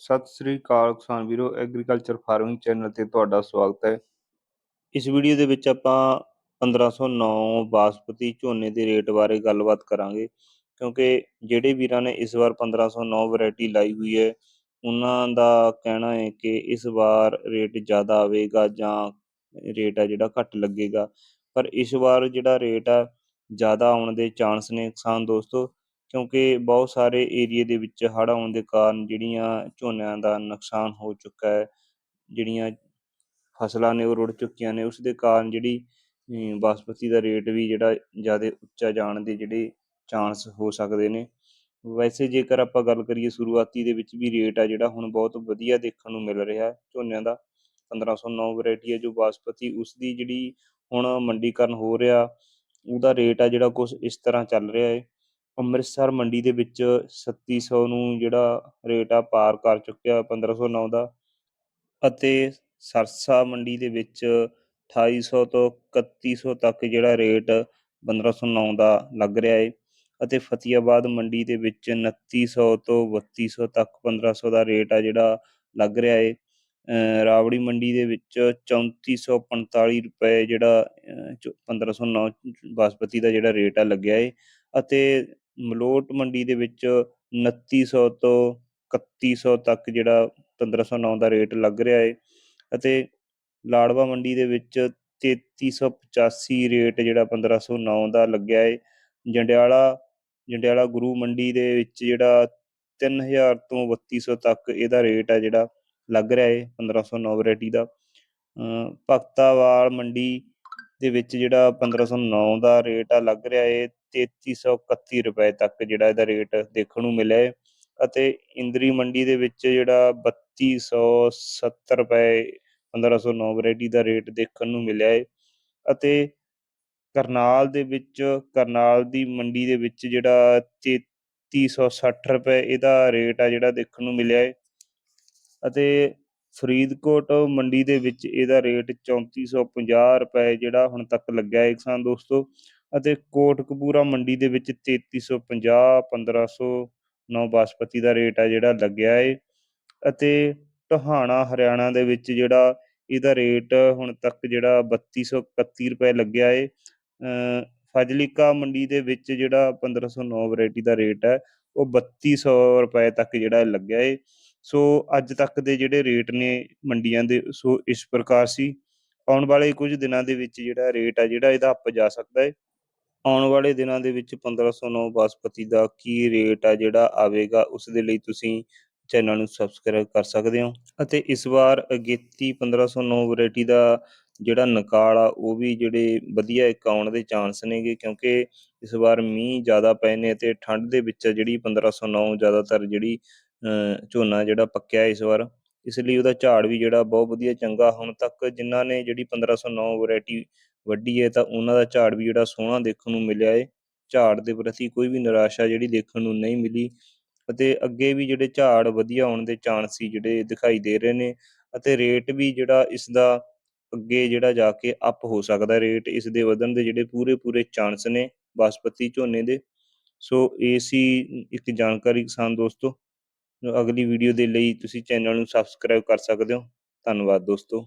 ਸਤਿ ਸ੍ਰੀ ਅਕਾਲ ਕਿਸਾਨ ਵੀਰੋ agriculture farming channel ਤੇ ਤੁਹਾਡਾ ਸਵਾਗਤ ਹੈ। ਇਸ ਵੀਡੀਓ ਦੇ ਵਿੱਚ ਆਪਾਂ 1509 ਬਾਸਪਤੀ ਝੋਨੇ ਦੇ ਰੇਟ ਬਾਰੇ ਗੱਲਬਾਤ ਕਰਾਂਗੇ, ਕਿਉਂਕਿ ਜਿਹੜੇ ਵੀਰਾਂ ਨੇ ਇਸ ਵਾਰ 1509 ਵੈਰਾਈਟੀ ਲਾਈ ਹੋਈ ਹੈ, ਉਹਨਾਂ ਦਾ ਕਹਿਣਾ ਹੈ ਕਿ ਇਸ ਵਾਰ ਰੇਟ ਜ਼ਿਆਦਾ ਆਵੇਗਾ ਜਾਂ ਰੇਟ ਆ ਜਿਹੜਾ ਘੱਟ ਲੱਗੇਗਾ। ਪਰ ਇਸ ਵਾਰ ਜਿਹੜਾ ਰੇਟ ਆ, ਜ਼ਿਆਦਾ ਆਉਣ ਦੇ ਚਾਂਸ ਨੇ ਕਿਸਾਨ ਦੋਸਤੋ ਕਿਉਂਕਿ ਬਹੁਤ ਸਾਰੇ ਏਰੀਏ ਦੇ ਵਿੱਚ ਹੜ੍ਹ ਆਉਣ ਦੇ ਕਾਰਨ ਜਿਹੜੀਆਂ ਝੋਨਿਆਂ ਦਾ ਨੁਕਸਾਨ ਹੋ ਚੁੱਕਾ ਹੈ ਜਿਹੜੀਆਂ ਫਸਲਾਂ ਨੇ ਉਹ ਰੁੜ ਚੁੱਕੀਆਂ ਨੇ ਉਸ ਦੇ ਕਾਰਨ ਜਿਹੜੀ ਅਮ, ਬਾਸਮਤੀ ਦਾ ਰੇਟ ਵੀ ਜਿਹੜਾ ਜ਼ਿਆਦਾ ਉੱਚਾ ਜਾਣ ਦੇ ਜਿਹੜੇ ਚਾਂਸ ਹੋ ਸਕਦੇ ਨੇ। ਵੈਸੇ ਜੇਕਰ ਆਪਾਂ ਗੱਲ ਕਰੀਏ ਸ਼ੁਰੂਆਤੀ ਦੇ ਵਿੱਚ ਵੀ ਰੇਟ ਆ ਜਿਹੜਾ ਹੁਣ ਬਹੁਤ ਵਧੀਆ ਦੇਖਣ ਨੂੰ ਮਿਲ ਰਿਹਾ ਝੋਨਿਆਂ ਦਾ। 1509 ਵੈਰਾਈਟੀ ਹੈ ਜੋ ਬਾਸਪਤੀ ਉਸ ਦੀ ਜਿਹੜੀ ਹੁਣ ਮੰਡੀਕਰਨ ਹੋ ਰਿਹਾ ਉਹਦਾ ਰੇਟ ਆ ਜਿਹੜਾ ਕੁਝ ਇਸ ਤਰ੍ਹਾਂ ਚੱਲ ਰਿਹਾ ਹੈ। ਅੰਮ੍ਰਿਤਸਰ ਮੰਡੀ ਦੇ ਵਿੱਚ 3700 ਨੂੰ ਜਿਹੜਾ ਰੇਟ ਆ ਪਾਰ ਕਰ ਚੁੱਕਿਆ 1509 ਦਾ ਅਤੇ ਸਰਸਾ ਮੰਡੀ ਦੇ ਵਿੱਚ 2800 ਤੋਂ 3100 ਤੱਕ ਜਿਹੜਾ ਰੇਟ 1509 ਦਾ ਲੱਗ ਰਿਹਾ ਹੈ ਅਤੇ ਫਤਿਆਬਾਦ ਮੰਡੀ ਦੇ ਵਿੱਚ 2900 ਤੋਂ 3200 ਤੱਕ 1500 ਦਾ ਰੇਟ ਆ ਜਿਹੜਾ ਲੱਗ ਰਿਹਾ ਹੈ ਰਾਵੜੀ ਮੰਡੀ ਦੇ ਵਿੱਚ 3445 ਰੁਪਏ ਜਿਹੜਾ ਅਹ, ਚੌ- 1509 ਬਾਸਪਤੀ ਦਾ ਜਿਹੜਾ ਰੇਟ ਆ ਲੱਗਿਆ ਏ ਅਤੇ ਮਲੋਟ ਮੰਡੀ ਦੇ ਵਿੱਚ 2900 ਤੋਂ 3100 ਤੱਕ ਜਿਹੜਾ 1509 ਦਾ ਰੇਟ ਲੱਗ ਰਿਹਾ ਏ ਅਤੇ ਲਾੜਵਾ ਮੰਡੀ ਦੇ ਵਿੱਚ 3385 ਰੇਟ ਜਿਹੜਾ 1509 ਦਾ ਲੱਗਿਆ ਏ। ਜੰਡਿਆਲਾ ਜੰਡਿਆਲਾ ਗੁਰੂ ਮੰਡੀ ਦੇ ਵਿੱਚ ਜਿਹੜਾ 3000 ਤੋਂ 3200 ਤੱਕ ਇਹਦਾ ਰੇਟ ਆ ਜਿਹੜਾ ਲੱਗ ਰਿਹਾ ਹੈ 1509 ਵੈਰਾਈਟੀ ਦਾ। ਭਗਤਾਵਾਲ ਮੰਡੀ ਦੇ ਵਿੱਚ ਜਿਹੜਾ 1509 ਦਾ ਰੇਟ ਆ ਲੱਗ ਰਿਹਾ ਏ 3331 ਰੁਪਏ ਤੱਕ ਜਿਹੜਾ ਇਹਦਾ ਰੇਟ ਦੇਖਣ ਨੂੰ ਮਿਲਿਆ ਹੈ ਅਤੇ ਇੰਦਰੀ ਮੰਡੀ ਦੇ ਵਿੱਚ ਜਿਹੜਾ 3270 ਰੁਪਏ 1509 ਵੈਰਾਈਟੀ ਦਾ ਰੇਟ ਦੇਖਣ ਨੂੰ ਮਿਲਿਆ ਹੈ ਅਤੇ ਕਰਨਾਲ ਦੇ ਵਿੱਚ, ਕਰਨਾਲ ਦੀ ਮੰਡੀ ਦੇ ਵਿੱਚ ਜਿਹੜਾ 3360 ਰੁਪਏ ਇਹਦਾ ਰੇਟ ਆ ਜਿਹੜਾ ਦੇਖਣ ਨੂੰ ਮਿਲਿਆ ਹੈ ਅਤੇ ਫਰੀਦਕੋਟ ਮੰਡੀ ਦੇ ਵਿੱਚ ਇਹਦਾ ਰੇਟ 3450 ਰੁਪਏ ਜਿਹੜਾ ਹੁਣ ਤੱਕ ਲੱਗਿਆ ਹੈ ਕਿਸਾਨ ਦੋਸਤੋ। ਅਤੇ ਕੋਟਕਪੂਰਾ ਮੰਡੀ ਦੇ ਵਿੱਚ 3350 1509 ਬਾਸਪਤੀ ਦਾ ਰੇਟ ਆ ਜਿਹੜਾ ਲੱਗਿਆ ਏ। ਅਤੇ ਟਹਾਣਾ, ਹਰਿਆਣਾ ਦੇ ਵਿੱਚ ਜਿਹੜਾ ਇਹਦਾ ਰੇਟ ਹੁਣ ਤੱਕ ਜਿਹੜਾ 3231 ਰੁਪਏ ਲੱਗਿਆ ਏ। ਅਮ ਫਾਜ਼ਿਲਕਾ ਮੰਡੀ ਦੇ ਵਿੱਚ ਜਿਹੜਾ 1509 ਵੈਰਾਈਟੀ ਦਾ ਰੇਟ ਹੈ, ਉਹ 3200 ਰੁਪਏ ਤੱਕ ਜਿਹੜਾ ਲੱਗਿਆ ਏ। ਸੋ ਅੱਜ ਤੱਕ ਦੇ ਜਿਹੜੇ ਰੇਟ ਨੇ ਮੰਡੀਆਂ ਦੇ, ਸੋ ਇਸ ਪ੍ਰਕਾਰ ਸੀ। ਆਉਣ ਵਾਲੇ ਕੁਝ ਦਿਨਾਂ ਦੇ ਵਿੱਚ ਜਿਹੜਾ ਰੇਟ ਆ ਜਿਹੜਾ, ਇਹਦਾ ਅੱਪ ਜਾ ਸਕਦਾ ਏ। ਆਉਣ ਵਾਲੇ ਦਿਨਾਂ ਦੇ ਵਿੱਚ 1509 ਬਾਸਪਤੀ ਦਾ ਕੀ ਰੇਟ ਆ ਜਿਹੜਾ ਆਵੇਗਾ, ਉਸ ਦੇ ਲਈ ਤੁਸੀਂ ਚੈਨਲ ਨੂੰ ਸਬਸਕ੍ਰਾਈਬ ਕਰ ਸਕਦੇ ਹੋ। ਅਤੇ ਇਸ ਵਾਰ ਅਗੇਤੀ 1509 ਵੈਰਾਈਟੀ ਦਾ ਜਿਹੜਾ ਨਕਾਲ ਆ, ਉਹ ਵੀ ਜਿਹੜੇ ਵਧੀਆ ਇੱਕ ਆਉਣ ਦੇ ਚਾਂਸ ਨੇਗੇ, ਕਿਉਂਕਿ ਇਸ ਵਾਰ ਮੀਂਹ ਜ਼ਿਆਦਾ ਪਏ ਨੇ ਤੇ ਠੰਡ ਦੇ ਵਿੱਚ ਜਿਹੜੀ 1509 ਜ਼ਿਆਦਾਤਰ ਜਿਹੜੀ, ਅਹ, ਝੋਨਾ ਜਿਹੜਾ ਪੱਕਿਆ ਇਸ ਵਾਰ, ਇਸ ਲਈ ਉਹਦਾ ਝਾੜ ਵੀ ਜਿਹੜਾ ਬਹੁਤ ਵਧੀਆ ਚੰਗਾ, ਹੁਣ ਤੱਕ ਜਿਨ੍ਹਾਂ ਨੇ ਜਿਹੜੀ 1509 ਵੈਰਾਈਟੀ ਵੱਢੀ ਹੈ ਤਾਂ ਉਹਨਾਂ ਦਾ ਝਾੜ ਵੀ ਜਿਹੜਾ ਸੋਹਣਾ ਦੇਖਣ ਨੂੰ ਮਿਲਿਆ ਹੈ ਝਾੜ ਦੇ ਪ੍ਰਤੀ ਕੋਈ ਵੀ ਨਿਰਾਸ਼ਾ ਜਿਹੜੀ ਦੇਖਣ ਨੂੰ ਨਹੀਂ ਮਿਲੀ ਅਤੇ ਅੱਗੇ ਵੀ ਜਿਹੜੇ ਝਾੜ ਵਧੀਆ ਹੋਣ ਦੇ ਚਾਂਸ ਸੀ ਜਿਹੜੇ ਦਿਖਾਈ ਦੇ ਰਹੇ ਨੇ ਅਤੇ ਰੇਟ ਵੀ ਜਿਹੜਾ ਇਸ ਦਾ ਅੱਗੇ ਜਿਹੜਾ ਜਾ ਕੇ ਅਪ ਹੋ ਸਕਦਾ ਰੇਟ ਇਸ ਦੇ ਵਧਣ ਦੇ ਜਿਹੜੇ ਪੂਰੇ ਪੂਰੇ ਚਾਂਸ ਨੇ ਬਾਸਪਤੀ ਝੋਨੇ ਦੇ। ਸੋ ਇਹ ਸੀ ਇੱਕ ਜਾਣਕਾਰੀ ਕਿਸਾਨ ਦੋਸਤੋ। ਅਗਲੀ ਵੀਡੀਓ ਦੇ ਲਈ ਤੁਸੀਂ ਚੈਨਲ ਨੂੰ ਸਬਸਕ੍ਰਾਈਬ ਕਰ ਸਕਦੇ ਹੋ। ਧੰਨਵਾਦ ਦੋਸਤੋ।